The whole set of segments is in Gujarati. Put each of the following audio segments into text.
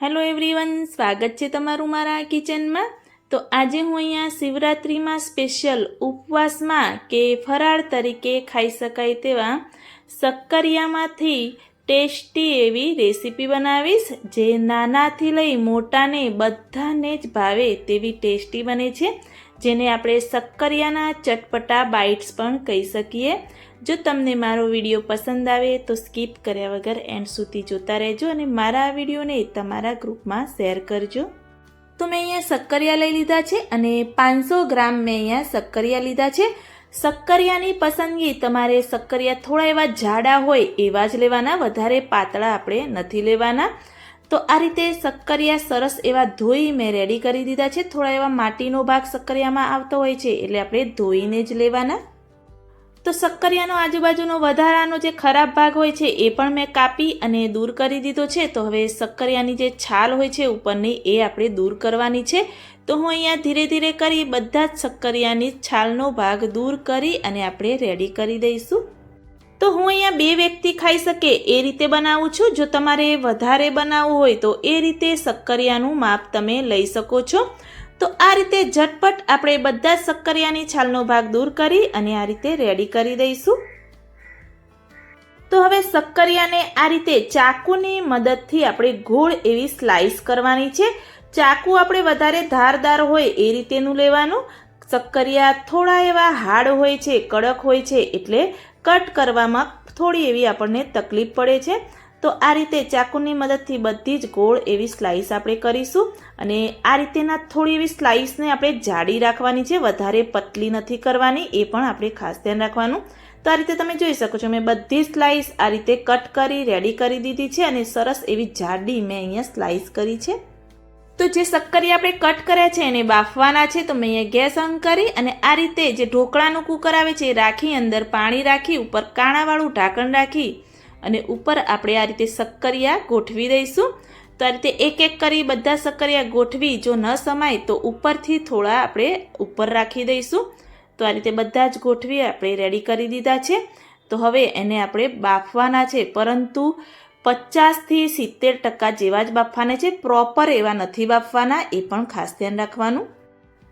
હેલો એવરીવન સ્વાગત છે તમારું મારા કિચનમાં તો આજે હું અહીંયા શિવરાત્રિમાં સ્પેશિયલ ઉપવાસમાં કે ફરાળ તરીકે ખાઈ શકાય તેવા શક્કરિયામાંથી ટેસ્ટી એવી રેસીપી બનાવીશ, જે નાનાથી લઈ મોટાને બધાને જ ભાવે તેવી ટેસ્ટી બને છે. જેને આપણે શક્કરિયાના ચટપટા બાઇટ્સ પણ કહી શકીએ. જો તમને મારો વીડિયો પસંદ આવે તો સ્કીપ કર્યા વગર એન્ડ સુધી જોતા રહેજો અને મારા આ વિડીયોને તમારા ગ્રુપમાં શેર કરજો. તો મેં અહીંયા શક્કરિયા લઈ લીધા છે અને પાંચસો ગ્રામ મેં અહીંયા શક્કરિયા લીધા છે. શક્કરિયાની પસંદગી તમારે શક્કરિયા થોડા એવા જાડા હોય એવા જ લેવાના, વધારે પાતળા આપણે નથી લેવાના. તો આ રીતે શક્કરિયા સરસ એવા ધોઈ મેં રેડી કરી દીધા છે. થોડા એવા માટીનો ભાગ શક્કરિયામાં આવતો હોય છે, એટલે આપણે ધોઈને જ લેવાના. તો શક્કરિયાનો આજુબાજુનો વધારાનો જે ખરાબ ભાગ હોય છે, એ પણ મેં કાપી અને દૂર કરી દીધો છે. તો હવે શક્કરિયાની જે છાલ હોય છે, ઉપરની, એ આપણે દૂર કરવાની છે. તો હું અહીંયા ધીરે ધીરે કરી બધા જ શક્કરિયાની છાલનો ભાગ દૂર કરી અને આપણે રેડી કરી દઈશું. તો હું અહીંયા બે વ્યક્તિ ખાઈ શકે એ રીતે બનાવું છું. જો તમારે વધારે બનાવવું હોય તો એ રીતે શક્કરિયાનું માપ તમે લઈ શકો છો. તો આ રીતે ઝટપટ આપણે બધા જ શક્કરિયાની છાલનો ભાગ દૂર કરી અને આ રીતે રેડી કરી દઈશું. તો હવે શક્કરિયાને આ રીતે ચાકુની મદદથી આપણે ગોળ એવી સ્લાઈસ કરવાની છે. ચાકુ આપણે વધારે ધારદાર હોય એ રીતેનું લેવાનું. શક્કરિયા થોડા એવા હાર્ડ હોય છે, કડક હોય છે, એટલે કટ કરવામાં થોડી એવી આપણને તકલીફ પડે છે. તો આ રીતે ચાકુની મદદથી બધી જ ગોળ એવી સ્લાઈસ આપણે કરીશું અને આ રીતેના થોડી એવી સ્લાઈસને આપણે જાડી રાખવાની છે. વધારે પતલી નથી કરવાની, એ પણ આપણે ખાસ ધ્યાન રાખવાનું. તો આ રીતે તમે જોઈ શકો છો, મેં બધી સ્લાઈસ આ રીતે કટ કરી રેડી કરી દીધી છે અને સરસ એવી જાડી મેં અહીંયા સ્લાઈસ કરી છે. તો જે શક્કરી આપણે કટ કર્યા છે એને બાફવાના છે, તો મેં અહીંયા ગેસ ઓન કરી અને આ રીતે જે ઢોકળાનું કુકર આવે છે એ રાખી, અંદર પાણી રાખી, ઉપર કાણાવાળું ઢાંકણ રાખી અને ઉપર આપણે આ રીતે શક્કરિયા ગોઠવી દઈશું. તો આ રીતે એક એક કરી બધા શક્કરિયા ગોઠવી, જો ન સમાય તો ઉપરથી થોડા આપણે ઉપર રાખી દઈશું. તો આ રીતે બધા જ ગોઠવી આપણે રેડી કરી દીધા છે. તો હવે એને આપણે બાફવાના છે, પરંતુ પચાસથી સિત્તેર ટકા જેવા જ બાફવાના છે પ્રોપર એવા નથી બાફવાના, એ પણ ખાસ ધ્યાન રાખવાનું.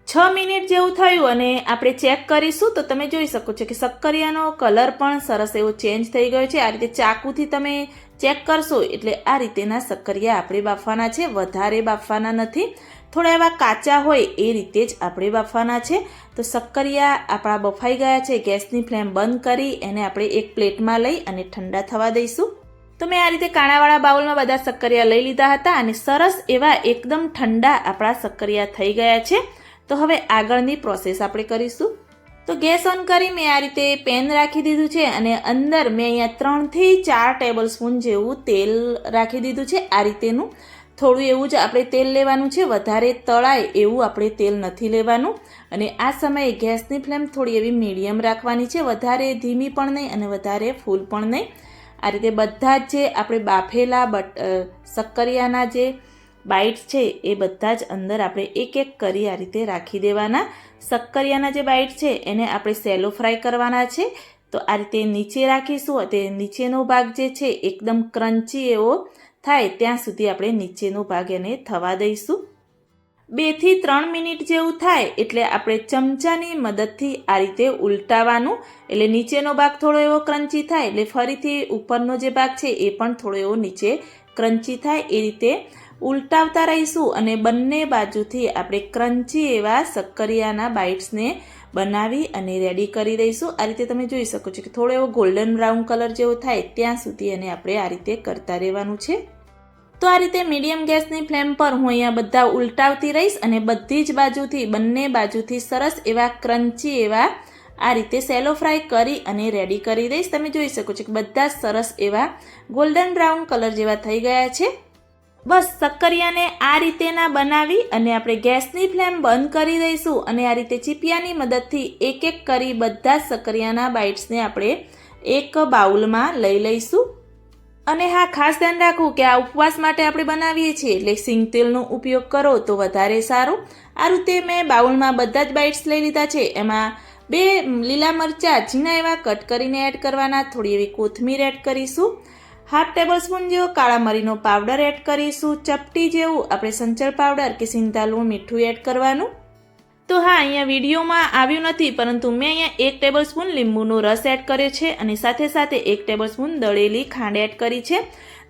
છ મિનિટ જેવું થયું અને આપણે ચેક કરીશું, તો તમે જોઈ શકો છો કે શક્કરિયાનો કલર પણ સરસ એવો ચેન્જ થઈ ગયો છે. આ રીતે ચાકુથી તમે ચેક કરશો, એટલે આ રીતેના શક્કરિયા આપણે બાફવાના છે, વધારે બાફવાના નથી. થોડા એવા કાચા હોય, એ રીતે જ આપણે બાફવાના છે. તો શક્કરિયા આપણા બફાઈ ગયા છે, ગેસની ફ્લેમ બંધ કરી, એને આપણે એક પ્લેટમાં લઈ અને ઠંડા થવા દઈશું. તો મેં આ રીતે કાણાવાળા બાઉલમાં બધા સક્કરિયા લઈ લીધા હતા અને સરસ એવા એકદમ ઠંડા આપણા શક્કરિયા થઈ ગયા છે. તો હવે આગળની પ્રોસેસ આપણે કરીશું. તો ગેસ ઓન કરી મેં આ રીતે પેન રાખી દીધું છે અને અંદર મેં અહીંયા ત્રણથી ચાર ટેબલ સ્પૂન જેવું તેલ રાખી દીધું છે આ રીતેનું. થોડું એવું જ આપણે તેલ લેવાનું છે, વધારે તળાય એવું આપણે તેલ નથી લેવાનું. અને આ સમયે ગેસની ફ્લેમ થોડી એવી મીડિયમ રાખવાની છે, વધારે ધીમી પણ નહીં અને વધારે ફૂલ પણ નહીં. આ રીતે બધા જ જે આપણે બાફેલા બટ શક્કરિયાના જે બાઇટ્સ છે, એ બધા જ અંદર આપણે એક એક કરી આ રીતે રાખી દેવાના. શક્કરિયાના જે બાઇટ છે, એને આપણે સેલો ફ્રાય કરવાના છે. તો આ રીતે નીચે રાખીશું તે નીચેનો ભાગ જે છે, એકદમ ક્રન્ચી એવો થાય, ત્યાં સુધી આપણે નીચેનો ભાગ એને થવા દઈશું. બેથી ત્રણ મિનિટ જેવું થાય એટલે આપણે ચમચાની મદદથી આ રીતે ઉલટાવાનું, એટલે નીચેનો ભાગ થોડો એવો ક્રંચી થાય, એટલે ફરીથી ઉપરનો જે ભાગ છે એ પણ થોડો એવો નીચે ક્રંચી થાય, એ રીતે ઉલટાવતા રહીશું અને બંને બાજુથી આપણે ક્રંચી એવા શક્કરિયાના બાઇટ્સને બનાવી અને રેડી કરી દઈશું. આ રીતે તમે જોઈ શકો છો કે થોડો એવો ગોલ્ડન બ્રાઉન કલર જેવો થાય ત્યાં સુધી એને આપણે આ રીતે કરતા રહેવાનું છે. તો આ રીતે મીડિયમ ગેસની ફ્લેમ પર હું અહીંયા બધા ઉલટાવતી રહીશ અને બધી જ બાજુથી, બંને બાજુથી સરસ એવા ક્રન્ચી એવા આ રીતે સેલો ફ્રાય કરી અને રેડી કરી દઈશ. તમે જોઈ શકો છો કે બધા સરસ એવા ગોલ્ડન બ્રાઉન કલર જેવા થઈ ગયા છે. બસ શક્કરિયાને આ રીતેના બનાવી અને આપણે ગેસની ફ્લેમ બંધ કરી દઈશું અને આ રીતે ચીપિયાની મદદથી એક એક કરી બધા જ શક્કરિયાના બાઇટ્સને આપણે એક બાઉલમાં લઈ લઈશું. અને હા, ખાસ ધ્યાન રાખવું કે આ ઉપવાસ માટે આપણે બનાવીએ છીએ. એટલે સિંગ તેલનો ઉપયોગ કરો તો વધારે સારું. આ રીતે મેં બાઉલમાં બધા જ બાઇટ્સ લઈ લીધા છે. એમાં બે લીલા મરચાં, ઝીણા એવા કટ કરીને એડ કરવાના, થોડી એવી કોથમીર એડ કરીશું. હાફ ટેબલ સ્પૂન જેવો કાળા મરીનો પાવડર એડ કરીશું. ચપટી જેવું આપણે સંચળ પાવડર કે સિંધાલું મીઠું એડ કરવાનું. તો હા, અહીંયા વિડીયોમાં આવ્યું નથી, પરંતુ મેં અહીંયા એક ટેબલ સ્પૂન લીંબુનો રસ એડ કર્યો છે અને સાથે સાથે એક ટેબલ સ્પૂન દળેલી ખાંડ એડ કરી છે.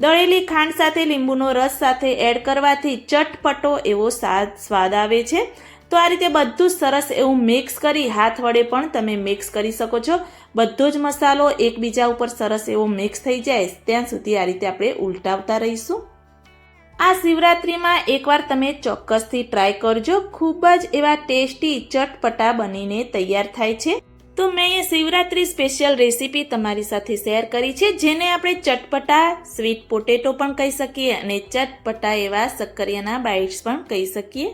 દળેલી ખાંડ સાથે લીંબુનો રસ સાથે એડ કરવાથી ચટપટો એવો સ્વાદ આવે છે. તો આ રીતે બધું સરસ એવું મિક્સ કરી હાથ વડે પણ તમે મિક્સ કરી શકો છો. બધો જ મસાલો એકબીજા ઉપર સરસ એવો મિક્સ થઈ જાય. ત્યાં સુધી આ રીતે આપણે ઉલટાવતા રહીશું. આ શિવરાત્રિમાં એકવાર તમે ચોક્કસથી ટ્રાય કરજો. ખૂબ જ એવા ટેસ્ટી ચટપટા બનીને તૈયાર થાય છે. તો મેં એ શિવરાત્રિ સ્પેશિયલ રેસીપી તમારી સાથે શેર કરી છે. જેને આપણે ચટપટા સ્વીટ પોટેટો પણ કહી શકીએ અને ચટપટા એવા શક્કરિયાના બાઇટ્સ પણ કહી શકીએ.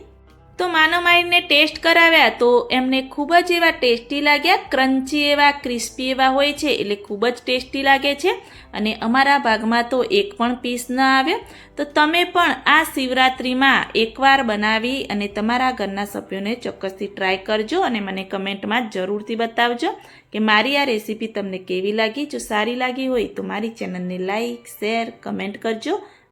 તો માનવ મારીને ટેસ્ટ કરાવ્યા તો એમને ખૂબ જ એવા ટેસ્ટી લાગ્યા, ક્રન્ચી એવા, ક્રિસ્પી એવા હોય છે એટલે ખૂબ જ ટેસ્ટી લાગે છે. અને અમારા ભાગમાં તો એક પણ પીસ ન આવ્યો. તો તમે પણ આ શિવરાત્રિમાં એકવાર બનાવી અને તમારા ઘરના સભ્યોને ચોક્કસથી ટ્રાય કરજો અને મને કમેન્ટમાં જરૂરથી બતાવજો કે મારી આ રેસીપી તમને કેવી લાગી. જો સારી લાગી હોય તો મારી ચેનલને લાઇક શેર કમેન્ટ કરજો.